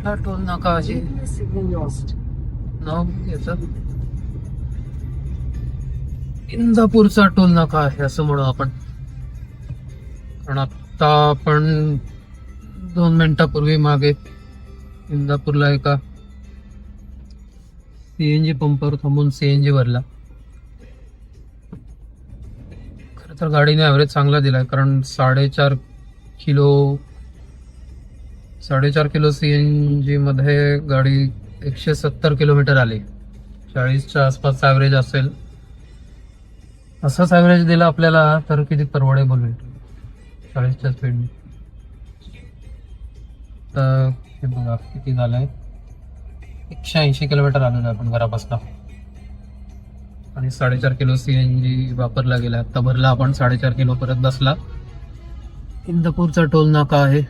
कुठला टोल नाका आहे. नाव याचं इंदापूरचा टोल नाका आहे असं म्हणू आपण कारण आता आपण दोन मिनिटापूर्वी मागे इंदापूरला एका सीएनजी पंपावर थांबून सीएनजी भरला खर तर गाडीने ॲव्हरेज चांगला दिलाय. कारण साडेचार किलो साडेचार किलो सी एनमध्ये गाडी एकशे सत्तर किलोमीटर आली. चाळीसच्या आसपास ॲव्हरेज असेल. असाच ॲव्हरेज दिला आपल्याला तर किती परवडेबल होईल चाळीसच्या स्पीड तर हे बघा किती झालंय? एकशे ऐंशी किलोमीटर आलेलो आहे आपण घरापासून. आणि साडेचार किलो सी एनजी वापरला गेला. आत्ता भरला आपण साडेचार किलो परत बसला. इंदापूरचा टोल नाका आहे.